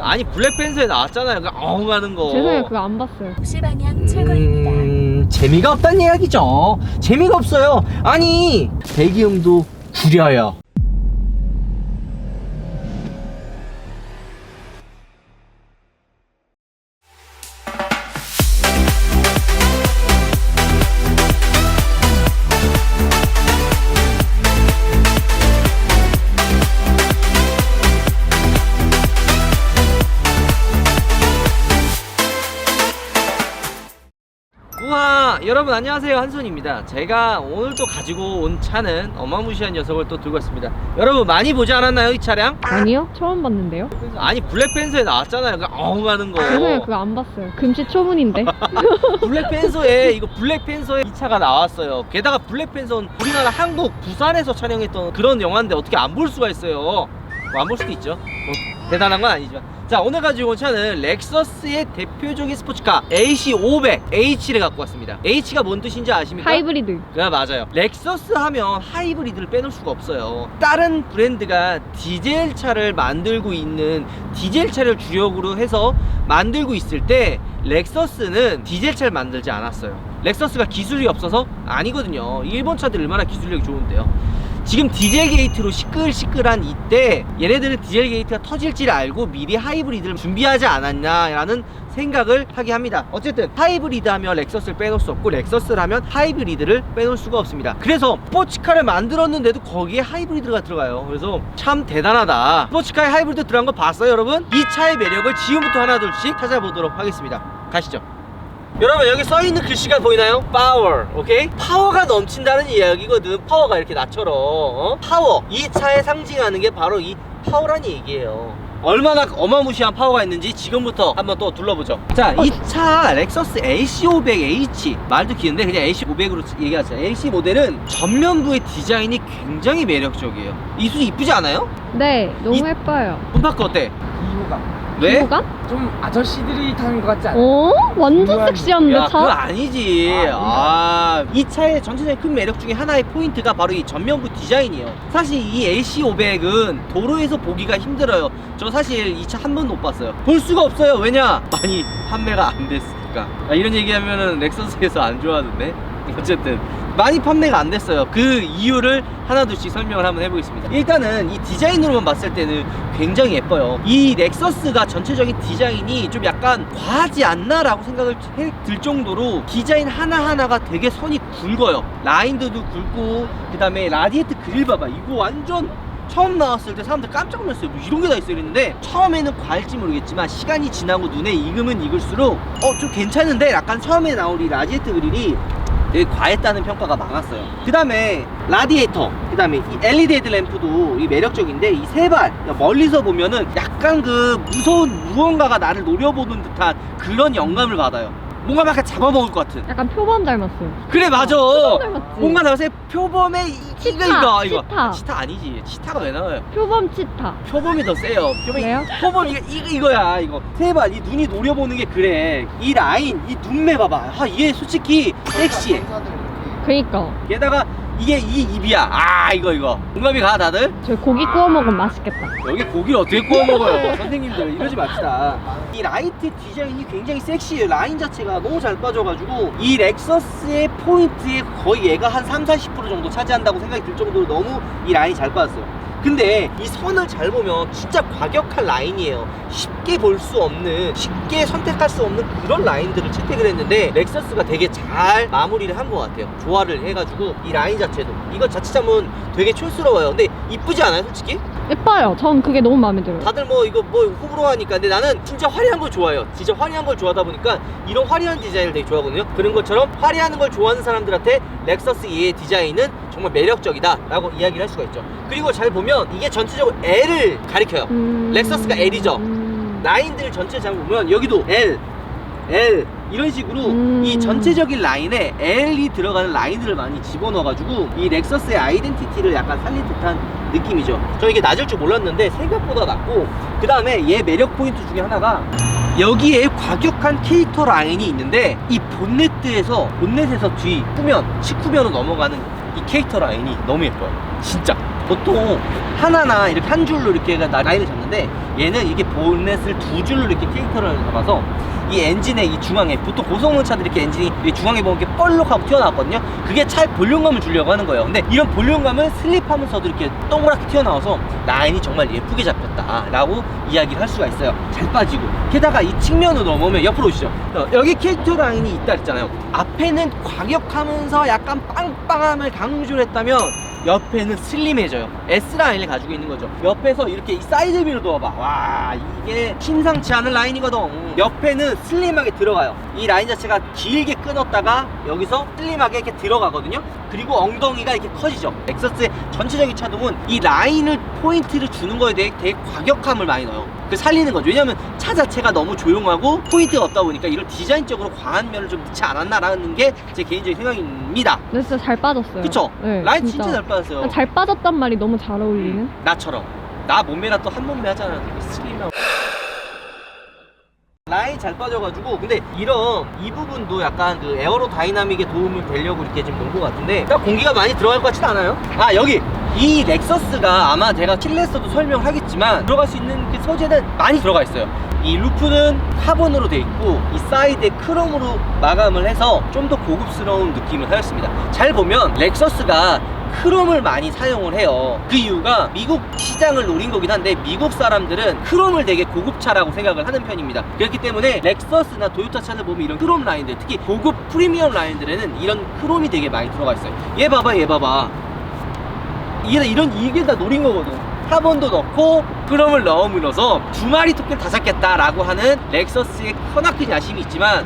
아니 블랙팬서에 나왔잖아요. 그 어흥하는 거. 죄송해요 그거 안 봤어요 혹시 방향 철거입니다. 음, 재미가 없다는 이야기죠. 재미가 없어요. 아니 배기음도 구려요. 여러분 안녕하세요. 한손입니다. 제가 오늘 또 가지고 온 차는 어마무시한 녀석을 또 들고 왔습니다. 여러분 많이 보지 않았나요 이 차량? 아니요 처음 봤는데요? 아니 블랙팬서에 나왔잖아요. 그 어흥하는 거 죄송해요 그거 안 봤어요. 금시초문인데. 블랙팬서에 이거 블랙팬서에 이 차가 나왔어요. 게다가 블랙팬서는 우리나라 한국 부산에서 촬영했던 그런 영화인데 어떻게 안 볼 수가 있어요. 뭐 안 볼 수도 있죠. 뭐 대단한 건 아니지만. 자 오늘 가지고 온 차는 렉서스의 대표적인 스포츠카 AC500 H를 갖고 왔습니다. H가 뭔 뜻인지 아십니까? 하이브리드. 네 맞아요. 렉서스 하면 하이브리드를 빼놓을 수가 없어요. 다른 브랜드가 디젤 차를 만들고 있는 디젤 차를 주력으로 해서 만들고 있을 때 렉서스는 디젤 차를 만들지 않았어요. 렉서스가 기술이 없어서 아니거든요. 일본 차들 얼마나 기술력이 좋은데요 지금 디젤 게이트로 시끌시끌한 이때 얘네들은 디젤 게이트가 터질지를 알고 미리 하이브리드를 준비하지 않았냐라는 생각을 하게 합니다. 어쨌든 하이브리드 하면 렉서스를 빼놓을 수 없고 렉서스를 하면 하이브리드를 빼놓을 수가 없습니다. 그래서 스포츠카를 만들었는데도 거기에 하이브리드가 들어가요. 그래서 참 대단하다. 스포츠카에 하이브리드 들어간 거 봤어요, 여러분? 이 차의 매력을 지금부터 하나둘씩 찾아보도록 하겠습니다. 가시죠. 여러분 여기 써 있는 글씨가 보이나요? 파워, 오케이? 파워가 넘친다는 이야기거든. 파워가 이렇게 나처럼 어? 파워. 이 차에 상징하는 게 바로 이 파워라는 얘기예요. 얼마나 어마무시한 파워가 있는지 지금부터 한번 또 둘러보죠. 자, 이 차 렉서스 AC500H 말도 기는데 그냥 AC500으로 얘기하자. AC 모델은 전면부의 디자인이 굉장히 매력적이에요. 이 수지 이쁘지 않아요? 네 너무 이- 예뻐요 분파크 어때? 이유가 왜? 뭐가? 좀 아저씨들이 타는 것 같지 않아? 어? 완전 섹시한데 야, 그거 차? 아니지. 아, 아, 이 차의 전체적인 큰 매력 중에 하나의 포인트가 바로 이 전면부 디자인이에요. 사실 이 AC500은 도로에서 보기가 힘들어요. 저 사실 이 차 한 번도 못 봤어요. 볼 수가 없어요. 왜냐? 많이 판매가 안 됐으니까. 아, 이런 얘기하면은 렉서스에서 안 좋아하는데. 어쨌든 많이 판매가 안 됐어요. 그 이유를 하나둘씩 설명을 한번 해보겠습니다. 일단은 이 디자인으로만 봤을 때는 굉장히 예뻐요. 이 렉서스가 전체적인 디자인이 좀 약간 과하지 않나 라고 생각을 해- 들 정도로 디자인 하나하나가 되게 선이 굵어요. 라인들도 굵고 그 다음에 라디에이트 그릴 봐봐. 이거 완전 처음 나왔을 때 사람들 깜짝 놀랐어요. 뭐 이런 게 다 있어 이랬는데 처음에는 과할지 모르겠지만 시간이 지나고 눈에 익으면 익을수록 어 좀 괜찮은데 약간 처음에 나온 이 라디에이트 그릴이 되게 과했다는 평가가 많았어요. 그 다음에 라디에이터, 그 다음에 이 LED 헤드램프도 이 매력적인데 이 세발 멀리서 보면은 약간 그 무서운 무언가가 나를 노려보는 듯한 그런 영감을 받아요. 뭔가 막 약간 잡아먹을 것 같은. 약간 표범 닮았어요 그래 맞아. 표범 닮았지 뭔가 나세 표범의 이- 이거 치타, 이거 이거 치타. 치타 아니지. 치타가 왜 나와요? 표범 치타 표범이 더 세요. 표범이 그래요? 표범 이거 이거 이거야 이거. 세발 이 눈이 노려보는 게 그래. 이 라인 이 눈매 봐봐. 아얘 솔직히 섹시해. 그니까 게다가 이게 이 입이야. 아 이거 이거. 공감이 가 다들? 저희 고기 구워 먹으면 맛있겠다 여기 고기를 어떻게 구워 먹어요? 선생님들 이러지 맙시다. 이 라이트 디자인이 굉장히 섹시해요. 라인 자체가 너무 잘 빠져가지고 이 렉서스의 포인트에 거의 얘가 한 3, 40% 정도 차지한다고 생각이 들 정도로 너무 이 라인이 잘 빠졌어요. 근데 이 선을 잘 보면 진짜 과격한 라인이에요. 쉽게 볼 수 없는, 쉽게 선택할 수 없는 그런 라인들을 채택을 했는데 렉서스가 되게 잘 마무리를 한 것 같아요. 조화를 해가지고 이 라인 자체도 이거 자칫 하면 되게 촌스러워요. 근데 이쁘지 않아요, 솔직히? 예뻐요 전 그게 너무 마음에 들어요 다들 뭐 이거 뭐 호불호 하니까 근데 나는 진짜 화려한 걸 좋아해요 진짜 화려한 걸 좋아하다 보니까 이런 화려한 디자인을 되게 좋아하거든요 그런 것처럼 화려한 걸 좋아하는 사람들한테 렉서스 E의 디자인은 정말 매력적이다 라고 이야기를 할 수가 있죠 그리고 잘 보면 이게 전체적으로 L을 가리켜요 음... 렉서스가 L이죠. 음... 라인들 전체 잘 보면 여기도 L L 이런 식으로 음. 이 전체적인 라인에 L이 들어가는 라인들을 많이 집어넣어가지고 이 렉서스의 아이덴티티를 약간 살린 듯한 느낌이죠. 저 이게 낮을 줄 몰랐는데 생각보다 낮고 그 다음에 얘 매력 포인트 중에 하나가 여기에 과격한 캐릭터 라인이 있는데 이 본네트에서 본넷에서 뒤 후면 직후면으로 넘어가는 이 캐릭터 라인이 너무 예뻐요. 진짜 보통 하나나 이렇게 한 줄로 이렇게 나- 라인을 잡는데 얘는 이게 본넷을 두 줄로 이렇게 캐릭터를 잡아서 이 엔진의 이 중앙에 보통 고성능 차들 이렇게 엔진이 이 중앙에 보면 이렇게 뻘록하고 튀어나왔거든요. 그게 차에 볼륨감을 주려고 하는 거예요. 근데 이런 볼륨감을 슬립하면서도 이렇게 동그랗게 튀어나와서 라인이 정말 예쁘게 잡혔다 라고 이야기를 할 수가 있어요. 잘 빠지고 게다가 이 측면으로 넘으면 옆으로 오시죠. 어, 여기 캐릭터 라인이 있다 했잖아요. 앞에는 과격하면서 약간 빵빵함을 강조를 했다면 옆에는 슬림해져요. S 라인을 가지고 있는 거죠. 옆에서 이렇게 이 사이드 뷰로 넣어봐. 와 이게 심상치 않은 라인이거든. 옆에는 슬림하게 들어가요. 이 라인 자체가 길게 끊었다가 여기서 슬림하게 이렇게 들어가거든요. 그리고 엉덩이가 이렇게 커지죠. 엑서스의 전체적인 차동은 이 라인을 포인트를 주는 거에 대해 되게 과격함을 많이 넣어요. 그 살리는 거죠. 왜냐면 차 자체가 너무 조용하고 포인트가 없다 보니까 이런 디자인적으로 과한 면을 좀 넣지 않았나라는 게 제 개인적인 생각입니다. 근데 진짜 잘 빠졌어요. 그쵸? 네, 라인 진짜, 잘 빠졌어요. 잘 빠졌단 말이 너무 잘 어울리는. 나처럼 나 몸매랑 또한 몸매 하잖아 슬림하고 라인 잘 빠져가지고 근데 이런 이 부분도 약간 그 에어로 다이나믹에 도움이 되려고 이렇게 지금 놓은 것 같은데 딱 공기가 많이 들어갈 것 같지는 않아요 아 여기 이 렉서스가 아마 제가 실내에서도 설명을 하겠지만 들어갈 수 있는 그 소재는 많이 들어가 있어요 이 루프는 카본으로 돼 있고 이 사이드에 크롬으로 마감을 해서 좀 더 고급스러운 느낌을 하였습니다 잘 보면 렉서스가 크롬을 많이 사용을 해요. 그 이유가 미국 시장을 노린 거긴 한데 미국 사람들은 크롬을 되게 고급차라고 생각을 하는 편입니다. 그렇기 때문에 렉서스나 도요타 차를 보면 이런 크롬 라인들, 특히 고급 프리미엄 라인들에는 이런 크롬이 되게 많이 들어가 있어요. 얘 봐봐, 얘 봐봐. 이게 다 이런 이게 다 노린 거거든. 카본도 넣고 크롬을 넣음으로써 두 마리 토끼를 다 잡겠다라고 하는 렉서스의 커나큰 야심이 있지만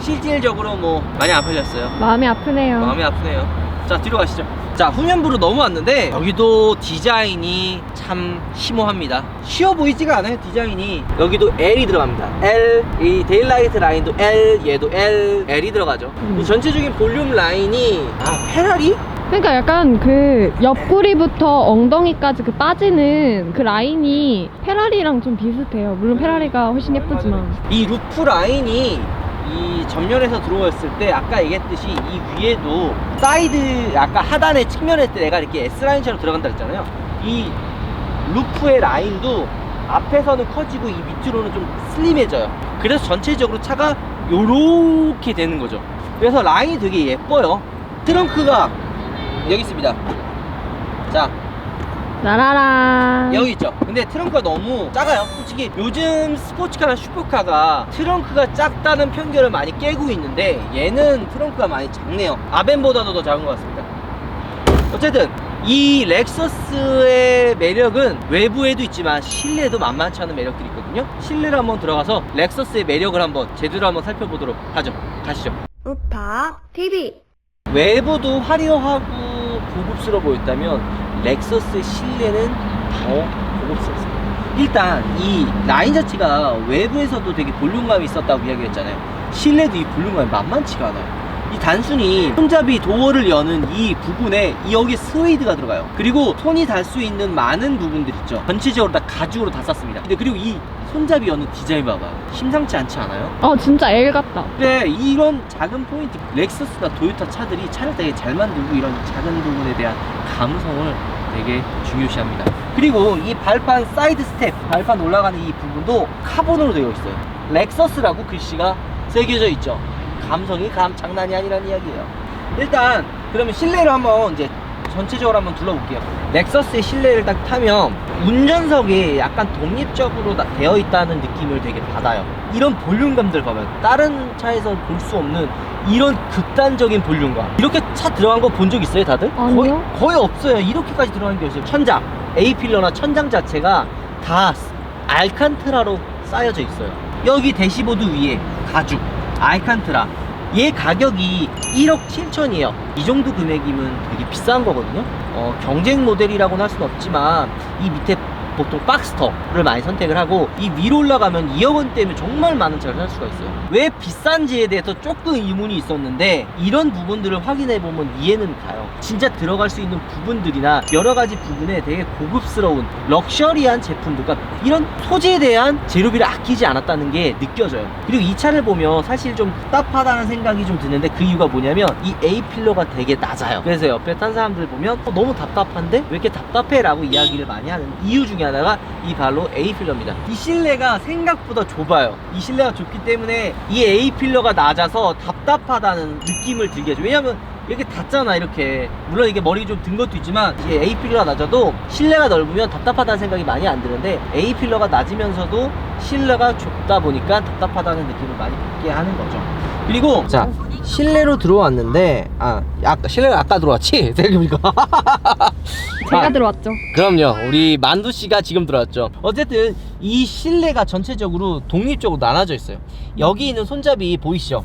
실질적으로 뭐 많이 안 팔렸어요. 마음이 아프네요. 마음이 아프네요. 자, 뒤로 가시죠. 자, 후면부로 넘어왔는데, 여기도 디자인이 참 심오합니다. 쉬워 보이지가 않아요, 디자인이. 여기도 L이 들어갑니다. L, 이 데일라이트 라인도 L, 얘도 L, L이 들어가죠. 음. 이 전체적인 볼륨 라인이, 아, 페라리? 그러니까 약간 그 옆구리부터 엉덩이까지 그 빠지는 그 라인이 페라리랑 좀 비슷해요. 물론 페라리가 훨씬 예쁘지만. 이 루프 라인이 이 전면에서 들어왔을 때 아까 얘기했듯이 이 위에도 사이드 아까 하단에 측면에 때 내가 이렇게 S 라인처럼 들어간다 했잖아요. 이 루프의 라인도 앞에서는 커지고 이 밑으로는 좀 슬림해져요. 그래서 전체적으로 차가 요렇게 되는 거죠. 그래서 라인이 되게 예뻐요. 트렁크가 여기 있습니다. 자, 나라라. 여기 있죠. 근데 트렁크가 너무 작아요. 솔직히 요즘 스포츠카나 슈퍼카가 트렁크가 작다는 편견을 많이 깨고 있는데 얘는 트렁크가 많이 작네요. 아벤보다도 더 작은 것 같습니다. 어쨌든 이 렉서스의 매력은 외부에도 있지만 실내에도 만만치 않은 매력들이 있거든요. 실내로 한번 들어가서 렉서스의 매력을 한번 제대로 한번 살펴보도록 하죠. 가시죠. 우파 TV 외부도 화려하고 고급스러워 보였다면 렉서스의 실내는 더 고급스럽습니다. 일단 이 라인 자체가 외부에서도 되게 볼륨감이 있었다고 이야기했잖아요. 실내도 이 볼륨감이 만만치가 않아요. 이 단순히 손잡이 도어를 여는 이 부분에 이 여기 스웨이드가 들어가요. 그리고 손이 닿을 수 있는 많은 부분들 있죠. 전체적으로 다 가죽으로 다 쌌습니다. 근데 그리고 이 손잡이 여는 디자인 봐봐. 심상치 않지 않아요? 어 진짜 L 같다. 그래 이런 작은 포인트 렉서스나 도요타 차들이 차를 되게 잘 만들고 이런 작은 부분에 대한 감성을 되게 중요시합니다 그리고 이 발판 사이드 스텝 발판 올라가는 이 부분도 카본으로 되어 있어요 렉서스라고 글씨가 새겨져 있죠 감성이 감 장난이 아니라는 이야기예요. 일단 그러면 실내를 한번 이제 전체적으로 한번 둘러볼게요. 렉서스의 실내를 딱 타면 운전석이 약간 독립적으로 나- 되어 있다는 느낌을 되게 받아요. 이런 볼륨감들 보면 다른 차에서 볼 수 없는 이런 극단적인 볼륨감. 이렇게 차 들어간 거 본 적 있어요 다들? 아니요. 거의, 거의 없어요. 이렇게까지 들어간 게 없어요. 천장. A필러나 천장 자체가 다 알칸트라로 쌓여져 있어요. 여기 대시보드 위에 가죽 알칸트라. 얘 가격이 1억 7천이에요. 이 정도 금액이면 되게 비싼 거거든요. 어, 경쟁 모델이라고는 할 수는 없지만 이 밑에 보통 박스터를 많이 선택을 하고 이 위로 올라가면 2억 원대면 정말 많은 차를 살 수가 있어요. 왜 비싼지에 대해서 조금 의문이 있었는데 이런 부분들을 확인해 보면 이해는 가요. 진짜 들어갈 수 있는 부분들이나 여러 가지 부분에 되게 고급스러운 럭셔리한 제품들과 이런 소재에 대한 재료비를 아끼지 않았다는 게 느껴져요. 그리고 이 차를 보면 사실 좀 답답하다는 생각이 좀 드는데 그 이유가 뭐냐면 이 A 필러가 되게 낮아요. 그래서 옆에 탄 사람들 보면 어, 너무 답답한데 왜 이렇게 답답해? 라고 이야기를 많이 하는 이유 중에 하나가 이 바로 A 필러입니다. 이 실내가 생각보다 좁아요. 이 실내가 좁기 때문에 이 A 필러가 낮아서 답답하다는 느낌을 들게 해줘. 왜냐면 이렇게 닿잖아 이렇게 물론 이게 머리 좀 든 것도 있지만 이게 A 필러가 낮아도 실내가 넓으면 답답하다는 생각이 많이 안 드는데 A 필러가 낮으면서도 실내가 좁다 보니까 답답하다는 느낌을 많이 받게 하는 거죠 그리고 자 실내로 들어왔는데 아 아까 실내가 아까 들어왔지 생각해보니까 제가 아, 들어왔죠. 그럼요. 우리 만두 씨가 지금 들어왔죠. 어쨌든 이 실내가 전체적으로 독립적으로 나눠져 있어요. 여기 있는 손잡이 보이시죠?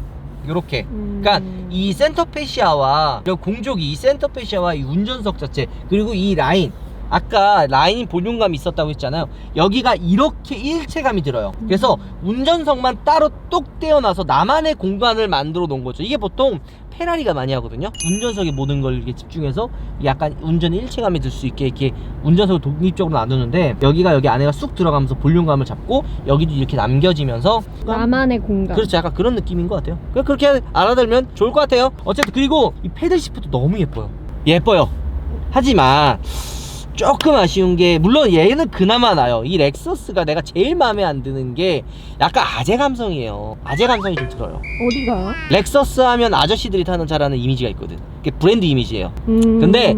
이렇게. 음. 그러니까 이 센터페시아와 이 공족이 이 센터페시아와 이 운전석 자체 그리고 이 라인 아까 라인 볼륨감이 있었다고 했잖아요. 여기가 이렇게 일체감이 들어요. 그래서 운전석만 따로 뚝 떼어놔서 나만의 공간을 만들어 놓은 거죠. 이게 보통 페라리가 많이 하거든요. 운전석에 모든 걸 이렇게 집중해서 약간 운전 일체감이 들 수 있게 이렇게 운전석을 독립적으로 놔두는데 여기가 여기 안에가 쑥 들어가면서 볼륨감을 잡고 여기도 이렇게 남겨지면서 나만의 공간. 그렇죠. 약간 그런 느낌인 것 같아요. 그- 그렇게 알아들면 좋을 것 같아요. 어쨌든 그리고 이 패들 시프트 너무 예뻐요. 예뻐요. 하지만 조금 아쉬운 게 물론 얘는 그나마 나요. 이 렉서스가 내가 제일 마음에 안 드는 게 약간 아재 감성이에요. 아재 감성이 좀 들어요. 어디가요? 렉서스 하면 아저씨들이 타는 차라는 이미지가 있거든. 그게 브랜드 이미지예요. 음. 근데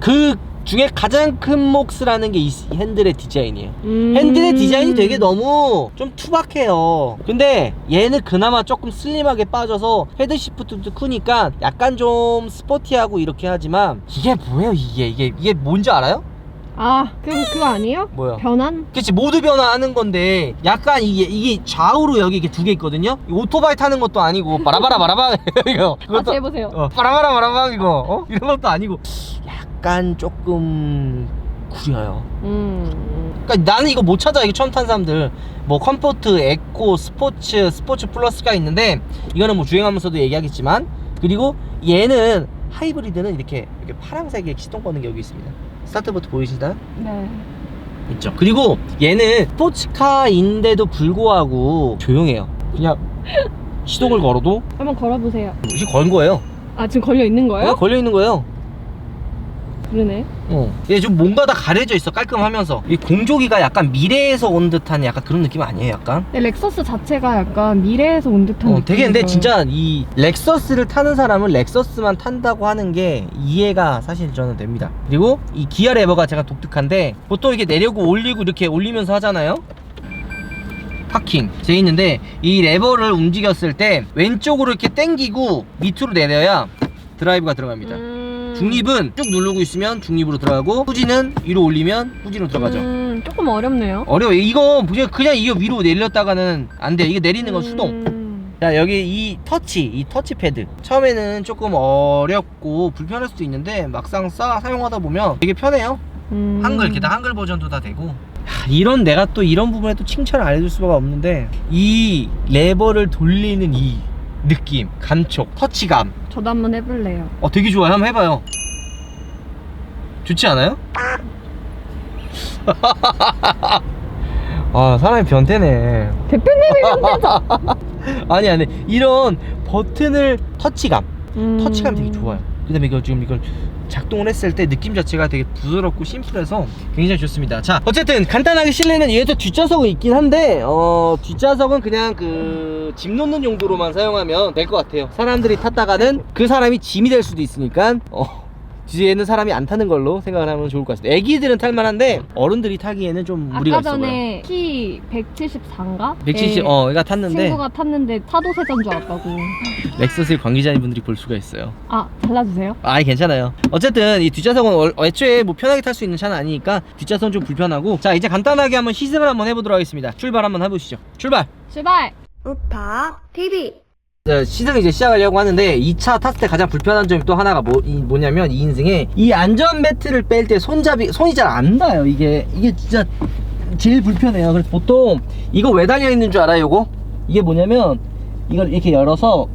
그 중에 가장 큰 몫을 게이 핸들의 디자인이에요. 음. 핸들의 디자인이 되게 너무 좀 투박해요. 근데 얘는 그나마 조금 슬림하게 빠져서 헤드 시프트도 크니까 약간 좀 스포티하고 이렇게 하지만 이게 뭐예요 이게 이게 이게 뭔지 알아요? 아, 그럼 그거 아니에요? 뭐요? 변환? 그치 모드 변화하는 건데 약간 이게 이게 좌우로 여기 이게 두 개 있거든요. 이 오토바이 타는 것도 아니고 바라바라 바라바 이거 아, 그것도 해보세요. 어, 바라바라 바라바 이거 어? 이런 것도 아니고 약간 조금 구려요. 음. 그러니까 나는 이거 못 찾아 이거 처음 탄 사람들 뭐 컴포트, 에코, 스포츠, 스포츠 플러스가 있는데 이거는 뭐 주행하면서도 얘기하겠지만 그리고 얘는 하이브리드는 이렇게 이렇게 파란색의 시동 거는 게 여기 있습니다. 스타트부터 보이시나요? 네. 있죠. 그리고 얘는 스포츠카인데도 불구하고 조용해요. 그냥 시동을 걸어도 한번 걸어보세요. 지금 건 거예요. 아, 지금 걸려 있는 거예요? 어, 걸려 있는 거예요. 그러네. 어. 얘 좀 뭔가 다 가려져 있어 깔끔하면서 이 공조기가 약간 미래에서 온 듯한 약간 그런 느낌 아니에요 약간? 근데 렉서스 자체가 약간 미래에서 온 듯한 어, 되게 근데. 진짜 이 렉서스를 타는 사람은 렉서스만 탄다고 하는 게 이해가 사실 저는 됩니다 그리고 이 기아 레버가 제가 독특한데 보통 이게 내려고 올리고 이렇게 올리면서 하잖아요 파킹 돼 있는데 이 레버를 움직였을 때 왼쪽으로 이렇게 당기고 밑으로 내려야 드라이브가 들어갑니다 음. 중립은 쭉 누르고 있으면 중립으로 들어가고 후진은 위로 올리면 후진으로 들어가죠. 음, 조금 어렵네요. 어려워. 이거 그냥, 그냥 이거 위로 내렸다가는 안 돼. 이게 내리는 건 수동. 음. 자 여기 이 터치 이 터치 패드. 처음에는 조금 어렵고 불편할 수도 있는데 막상 사, 사용하다 보면 되게 편해요. 음. 한글 이렇게 다 한글 버전도 다 되고. 하, 이런 내가 또 이런 부분에 또 칭찬을 안 해줄 수가 없는데 이 레버를 돌리는 이 느낌 감촉 터치감 저도 한번 해볼래요. 어 되게 좋아요 한번 해봐요 좋지 않아요? 아 사람이 변태네 대표님이 현대자. 아니 아니 이런 버튼을 터치감 음. 터치감이 되게 좋아요 그 다음에 이거 지금 이걸 작동을 했을 때 느낌 자체가 되게 부드럽고 심플해서 굉장히 좋습니다. 자 어쨌든 간단하게 실내는 얘도 뒷좌석은 있긴 한데 어 뒷좌석은 그냥 그 짐 놓는 용도로만 사용하면 될 것 같아요. 사람들이 탔다가는 그 사람이 짐이 될 수도 있으니까. 어 뒤에는 사람이 안 타는 걸로 생각을 하면 좋을 것 같습니다. 애기들은 탈만한데 어른들이 타기에는 좀 무리가 아까 있어 보여요. 전에 키 174인가? 170, 어, 얘가 탔는데 친구가 탔는데 차도세전 줄 알았다고. 렉서스의 관계자분들이 볼 수가 있어요. 아, 잘라주세요. 아이 괜찮아요. 어쨌든 이 뒷좌석은 얼- 애초에 뭐 편하게 탈 수 있는 차는 아니니까 뒷좌석은 좀 불편하고 자 이제 간단하게 한번 시승을 한번 해보도록 하겠습니다. 출발 한번 해보시죠. 출발! 출발! 우파 TV 자, 시승 이제 시작하려고 하는데 이차 탔을 때 가장 불편한 점이 또 하나가 뭐, 이- 뭐냐면 이 인승에 이 안전 벨트를 뺄 때 손잡이 손이 잘안 닿아요 이게. 이게 진짜 제일 불편해요. 그래서 보통 이거 왜 달려 있는 줄 알아요 이거? 이게 뭐냐면 이걸 이렇게 열어서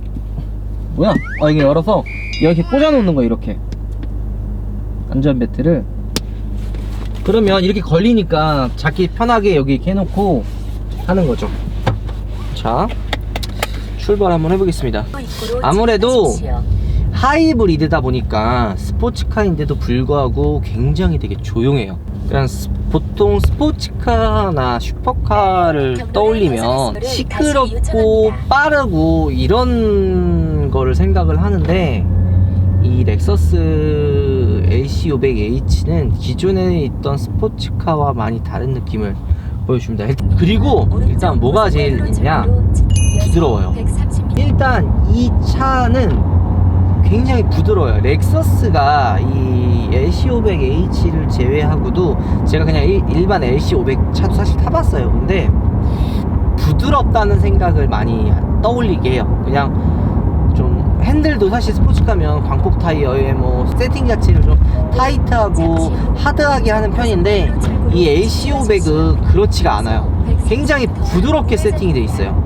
뭐야? 어 이게 열어서 이렇게 꽂아 놓는 거예요 이렇게. 안전 벨트를. 그러면 이렇게 걸리니까 잡기 편하게 여기 이렇게 해놓고 하는 거죠. 자 출발 한번 해보겠습니다 아무래도 하이브리드다 보니까 스포츠카인데도 불구하고 굉장히 되게 조용해요. 그냥 스- 보통 스포츠카나 슈퍼카를 떠올리면 시끄럽고 빠르고 이런 거를 생각을 하는데 이 렉서스 AC500H는 기존에 있던 스포츠카와 많이 다른 느낌을 보여줍니다. 그리고 일단 뭐가 제일 있냐? 부드러워요. 일단 이 차는 굉장히 부드러워요. 렉서스가 이 LC500H를 제외하고도 제가 그냥 일, 반 LC500 차도 사실 타봤어요. 근데 부드럽다는 생각을 많이 떠올리게 해요. 그냥 좀 핸들도 사실 스포츠카면 광폭 타이어에 뭐 세팅 자체를 좀 타이트하고 하드하게 하는 편인데 이 LC500은 그렇지가 않아요. 굉장히 부드럽게 세팅이 돼 있어요.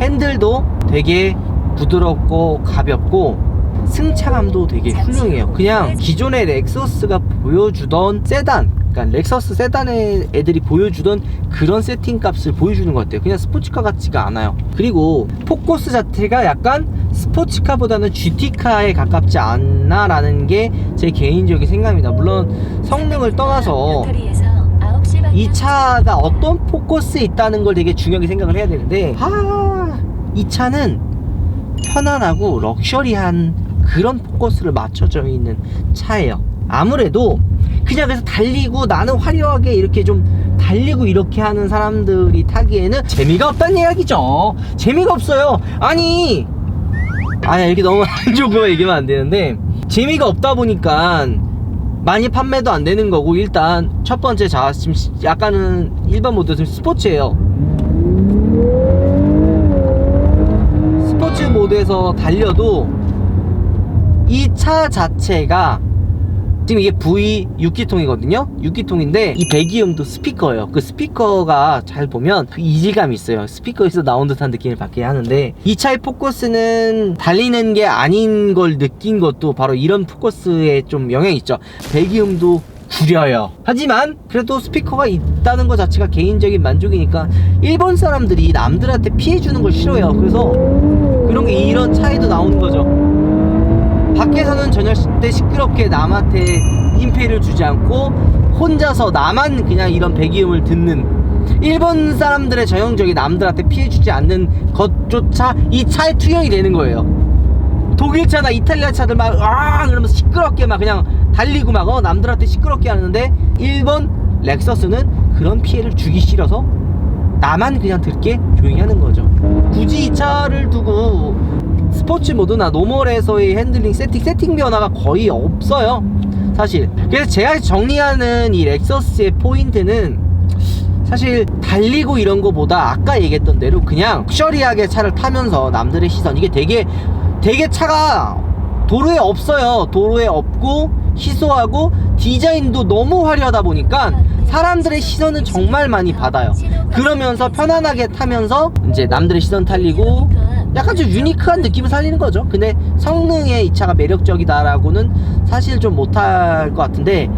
핸들도 되게 부드럽고 가볍고 승차감도 되게 훌륭해요. 그냥 기존의 렉서스가 보여주던 세단, 그러니까 렉서스 세단의 애들이 보여주던 그런 세팅 값을 보여주는 것 같아요. 그냥 스포츠카 같지가 않아요. 그리고 포커스 자체가 약간 스포츠카보다는 GT카에 가깝지 않나 라는 게 제 개인적인 생각입니다. 물론 성능을 떠나서 이 차가 어떤 포커스에 있다는 걸 되게 중요하게 생각을 해야 되는데 아, 이 차는 편안하고 럭셔리한 그런 포커스를 맞춰져 있는 차예요. 아무래도 그냥 그래서 달리고 나는 화려하게 이렇게 좀 달리고 이렇게 하는 사람들이 타기에는 재미가 없다는 이야기죠. 재미가 없어요. 아니, 아니 이렇게 너무 안거 얘기하면 안 되는데 재미가 없다 보니까 많이 판매도 안 되는 거고 일단 첫 번째 자 지금 시- 약간은 일반 모드 지금 스포츠예요. 스포츠 모드에서 달려도 이 차 자체가 지금 이게 V 6기통이거든요. 6기통인데 이 배기음도 스피커예요. 그 스피커가 잘 보면 그 이질감이 있어요. 스피커에서 나온 듯한 느낌을 받게 하는데 이 차의 포커스는 달리는 게 아닌 걸 느낀 것도 바로 이런 포커스에 좀 영향이 있죠. 배기음도 구려요. 하지만 그래도 스피커가 있다는 것 자체가 개인적인 만족이니까 일본 사람들이 남들한테 피해 주는 걸 싫어해요. 그래서 그런 게 이런 차이도 나오는 거죠. 밖에서는 전혀 때 시끄럽게 남한테 임페를 주지 않고 혼자서 나만 그냥 이런 배기음을 듣는 일본 사람들의 전형적인 남들한테 피해 주지 않는 것조차 이 차에 투영이 되는 거예요. 독일 차나 이탈리아 차들 막, 아! 그러면서 시끄럽게 막 그냥 달리고 막, 어, 남들한테 시끄럽게 하는데, 일본 렉서스는 그런 피해를 주기 싫어서 나만 그냥 듣게 조용히 하는 거죠. 굳이 이 차를 두고 스포츠 모드나 노멀에서의 핸들링 세팅, 세팅 변화가 거의 없어요. 사실. 그래서 제가 정리하는 이 렉서스의 포인트는 사실 달리고 이런 거보다 아까 얘기했던 대로 그냥 럭셔리하게 차를 타면서 남들의 시선 이게 되게 되게 차가 도로에 없어요 도로에 없고 희소하고 디자인도 너무 화려하다 보니까 사람들의 시선은 정말 많이 받아요 그러면서 편안하게 타면서 이제 남들의 시선 탈리고 약간 좀 유니크한 느낌을 살리는 거죠. 근데 성능에 이 차가 매력적이다라고는 사실 좀 못할 것 같은데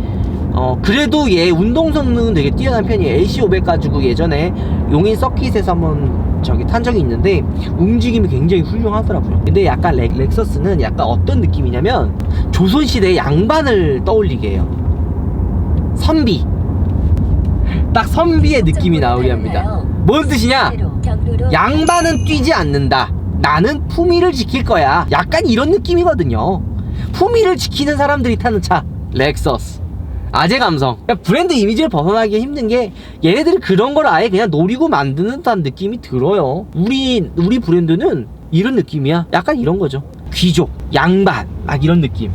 어 그래도 얘 운동 성능은 되게 뛰어난 편이에요. LC500 가지고 예전에 용인 서킷에서 한번 저기 탄 적이 있는데 움직임이 굉장히 훌륭하더라고요. 근데 약간 렉, 렉서스는 약간 어떤 느낌이냐면 조선시대의 양반을 떠올리게 해요. 선비. 딱 선비의 느낌이 나오게 합니다. 뭔 뜻이냐? 양반은 뛰지 않는다. 나는 품위를 지킬 거야. 약간 이런 느낌이거든요. 품위를 지키는 사람들이 타는 차. 렉서스. 아재 감성. 그러니까 브랜드 이미지를 벗어나기 힘든 게 얘네들이 그런 걸 아예 그냥 노리고 만드는 듯한 느낌이 들어요. 우리 우리 브랜드는 이런 느낌이야. 약간 이런 거죠. 귀족, 양반, 막 이런 느낌.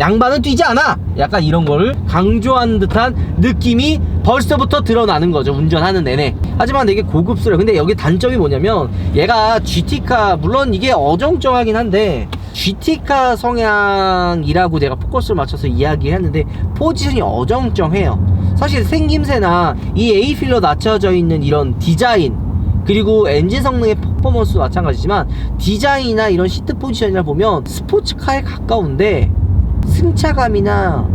양반은 뛰지 않아. 약간 이런 걸 강조한 듯한 느낌이 벌써부터 드러나는 거죠 운전하는 내내. 하지만 되게 고급스러워 근데 여기 단점이 뭐냐면 얘가 GT카 물론 이게 어정쩡하긴 한데 GT카 성향이라고 내가 포커스를 맞춰서 이야기했는데 포지션이 어정쩡해요. 사실 생김새나 이 A 필러 낮춰져 있는 이런 디자인 그리고 엔진 성능의 퍼포먼스도 마찬가지지만 디자인이나 이런 시트 포지션이라 보면 스포츠카에 가까운데 승차감이나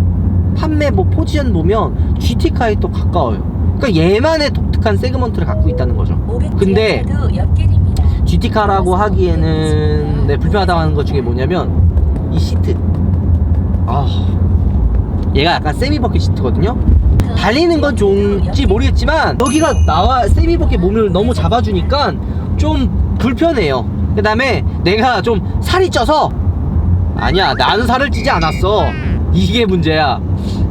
판매 뭐 포지션 보면 GT카에 또 가까워요. 그러니까 얘만의 독특한 세그먼트를 갖고 있다는 거죠. 근데 GT카라고 하기에는 네, 불편하다고 하는 것 중에 뭐냐면 이 시트. 아, 얘가 약간 세미 버킷 시트거든요. 달리는 건 좋은지 모르겠지만 여기가 나와 세미 버킷 몸을 너무 잡아주니까 좀 불편해요. 그 다음에 내가 좀 살이 쪄서 아니야 나는 살을 찌지 않았어. 이게 문제야.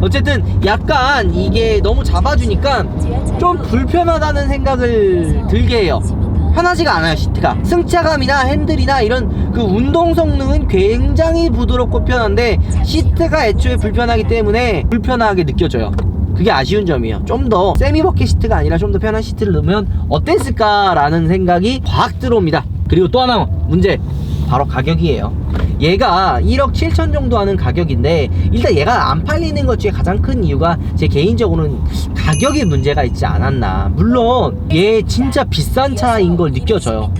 어쨌든 약간 이게 너무 잡아주니까 좀 불편하다는 생각을 들게 해요. 편하지가 않아요 시트가. 승차감이나 핸들이나 이런 그 운동 성능은 굉장히 부드럽고 편한데 시트가 애초에 불편하기 때문에 불편하게 느껴져요. 그게 아쉬운 점이에요. 좀 더 세미 버킷 시트가 아니라 좀 더 편한 시트를 넣으면 어땠을까라는 생각이 확 들어옵니다. 그리고 또 하나 문제. 바로 가격이에요 얘가 1억 7천 정도 하는 가격인데 일단 얘가 안 팔리는 것 중에 가장 큰 이유가 제 개인적으로는 가격에 문제가 있지 않았나. 물론 얘 진짜 비싼 차인 걸 느껴져요.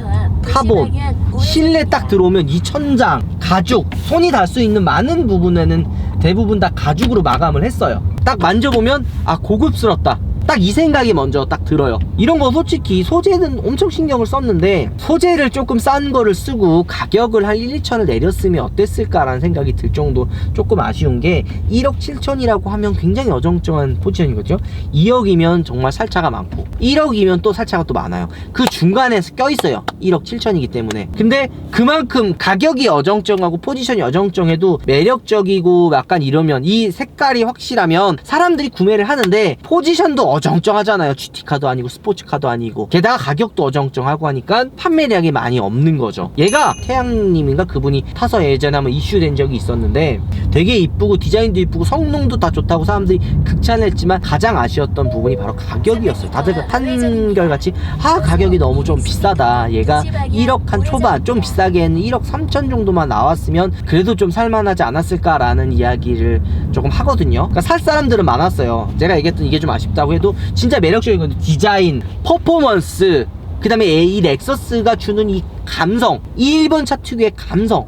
카본 실내 딱 들어오면 이 천장 가죽 손이 닿을 수 있는 많은 부분에는 대부분 다 가죽으로 마감을 했어요. 딱 만져보면 아 고급스럽다 딱 이 생각이 먼저 딱 들어요. 이런 거 솔직히 소재는 엄청 신경을 썼는데 소재를 조금 싼 거를 쓰고 가격을 한 1, 2천을 내렸으면 어땠을까라는 생각이 들 정도 조금 아쉬운 게 1억 7천이라고 하면 굉장히 어정쩡한 포지션이거든요 2억이면 정말 살차가 많고 1억이면 또 살차가 또 많아요. 그 중간에 껴있어요. 1억 7천이기 때문에. 근데 그만큼 가격이 어정쩡하고 포지션이 어정쩡해도 매력적이고 약간 이러면 이 색깔이 확실하면 사람들이 구매를 하는데 포지션도 어정쩡하잖아요. GT카도 아니고 스포츠카도 아니고. 게다가 가격도 어정쩡하고 하니까 판매량이 많이 없는 거죠. 얘가 태양님인가? 그분이 타서 예전에 한번 이슈된 적이 있었는데 되게 이쁘고 디자인도 이쁘고 성능도 다 좋다고 사람들이 극찬했지만 가장 아쉬웠던 부분이 바로 가격이었어요. 다들 그 한결같이 아 가격이 너무 좀 비싸다. 얘가 1억 한 초반 좀 비싸게는 1억 3천 정도만 나왔으면 그래도 좀 살만하지 않았을까라는 이야기를 조금 하거든요. 그러니까 살 사람들은 많았어요. 제가 얘기했던 이게 좀 아쉽다고 해도 진짜 매력적인 건 디자인 퍼포먼스 그 다음에 이 렉서스가 주는 이 감성 1번 차 특유의 감성.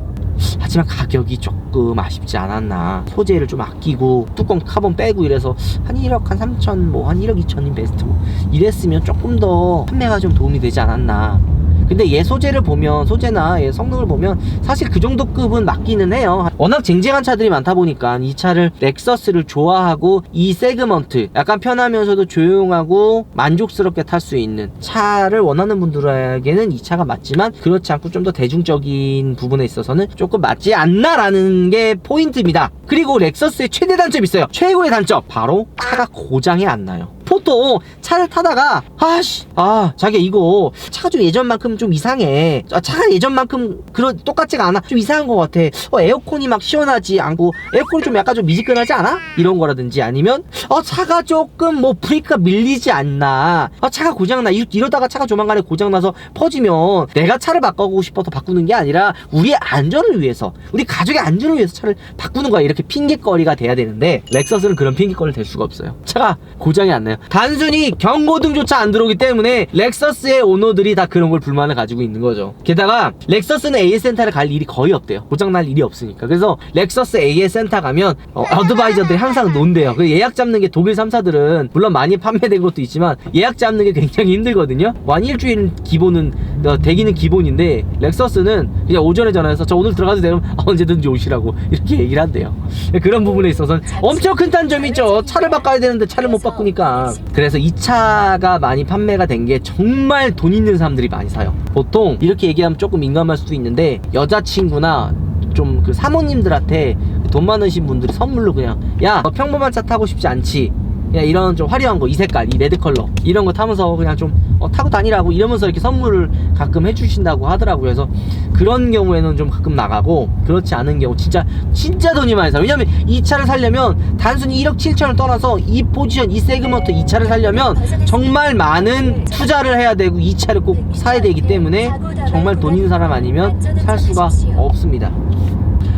하지만 가격이 조금 아쉽지 않았나. 소재를 좀 아끼고 뚜껑 카본 빼고 이래서 한 1억 한 3천 뭐 한 1억 2천인 베스트 뭐 이랬으면 조금 더 판매가 좀 도움이 되지 않았나 근데 얘 소재를 보면 소재나 얘 성능을 보면 사실 그 정도 급은 맞기는 해요. 워낙 쟁쟁한 차들이 많다 보니까 이 차를 렉서스를 좋아하고 이 세그먼트 약간 편하면서도 조용하고 만족스럽게 탈 수 있는 차를 원하는 분들에게는 이 차가 맞지만 그렇지 않고 좀 더 대중적인 부분에 있어서는 조금 맞지 않나라는 게 포인트입니다. 그리고 렉서스의 최대 단점이 있어요. 최고의 단점! 바로 차가 고장이 안 나요 보통 차를 타다가 아씨 아 자기 이거 차가 좀 예전만큼 좀 이상해. 아, 차가 예전만큼 그런 똑같지가 않아. 좀 이상한 것 같아. 어, 에어컨이 막 시원하지 않고 에어컨이 좀 약간 좀 미지근하지 않아? 이런 거라든지 아니면 어 차가 조금 뭐 브레이크가 밀리지 않나. 아 차가 고장나. 이- 이러다가 차가 조만간에 고장나서 퍼지면 내가 차를 바꾸고 싶어서 바꾸는 게 아니라 우리의 안전을 위해서 우리 가족의 안전을 위해서 차를 바꾸는 거야. 이렇게 핑계거리가 돼야 되는데 렉서스는 그런 핑계거리 될 수가 없어요. 차가 고장이 안 나요 단순히 경고등조차 안 들어오기 때문에 렉서스의 오너들이 다 그런 걸 불만을 가지고 있는 거죠. 게다가 렉서스는 AS 센터를 갈 일이 거의 없대요. 고장날 일이 없으니까. 그래서 렉서스 AS 센터 가면 어, 어드바이저들이 항상 논대요. 그 예약 잡는 게 독일 3사들은 물론 많이 판매된 것도 있지만 예약 잡는 게 굉장히 힘들거든요. 뭐한 일주일 기본은 어, 대기는 기본인데 렉서스는 그냥 오전에 전화해서 저 오늘 들어가도 되면 아, 언제든지 오시라고 이렇게 얘기를 한대요. 그런 부분에 있어서는 엄청 큰 단점이죠. 차를 바꿔야 되는데 차를 못 바꾸니까 그래서 이 차가 많이 판매가 된 게 정말 돈 있는 사람들이 많이 사요. 보통 이렇게 얘기하면 조금 민감할 수도 있는데 여자친구나 좀 그 사모님들한테 돈 많으신 분들이 선물로 그냥 야너 평범한 차 타고 싶지 않지 그냥 이런 좀 화려한 거 이 색깔 이 레드 컬러 이런 거 타면서 그냥 좀 어, 타고 다니라고 이러면서 이렇게 선물을 가끔 해주신다고 하더라고요. 그래서 그런 경우에는 좀 가끔 나가고 그렇지 않은 경우 진짜 진짜 돈이 많이 사. 왜냐면 이 차를 살려면 단순히 1억 7천을 떠나서 이 포지션 이 세그먼트 이 차를 살려면 정말 많은 투자를 해야 되고 이 차를 꼭 사야 되기 때문에 정말 돈 있는 사람 아니면 살 수가 없습니다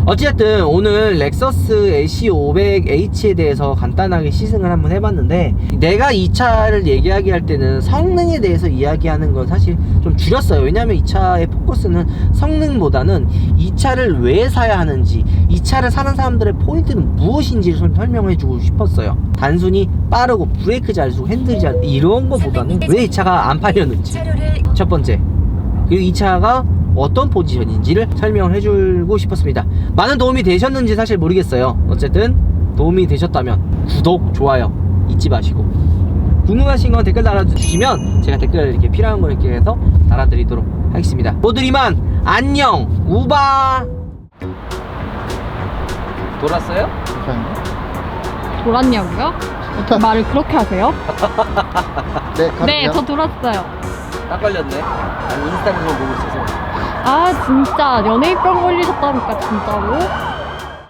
어쨌든 오늘 렉서스 LC500H에 대해서 간단하게 시승을 한번 해봤는데 내가 이 차를 얘기하기 할 때는 성능에 대해서 이야기하는 건 사실 좀 줄였어요. 왜냐면 이 차의 포커스는 성능보다는 이 차를 왜 사야 하는지 이 차를 사는 사람들의 포인트는 무엇인지를 좀 설명해 주고 싶었어요. 단순히 빠르고 브레이크 잘 쓰고 핸들이 잘 이런 거보다는 왜 이 차가 안 팔렸는지. 첫 번째. 그리고 이 차가 어떤 포지션인지를 설명을 해주고 싶었습니다. 많은 도움이 되셨는지 사실 모르겠어요. 어쨌든 도움이 되셨다면 구독, 좋아요 잊지 마시고 궁금하신 건 댓글 달아주시면 제가 댓글 이렇게 필요한 거 이렇게 해서 달아드리도록 하겠습니다. 모두 이만 안녕 우바 돌았어요? 돌았냐고요? 어떻게 말을 그렇게 하세요? 네, 네. 저 돌았어요. 딱 걸렸네. 아니 인스타그램 보고 있어서. 아, 진짜 연예인병 걸리셨다니까, 진짜로.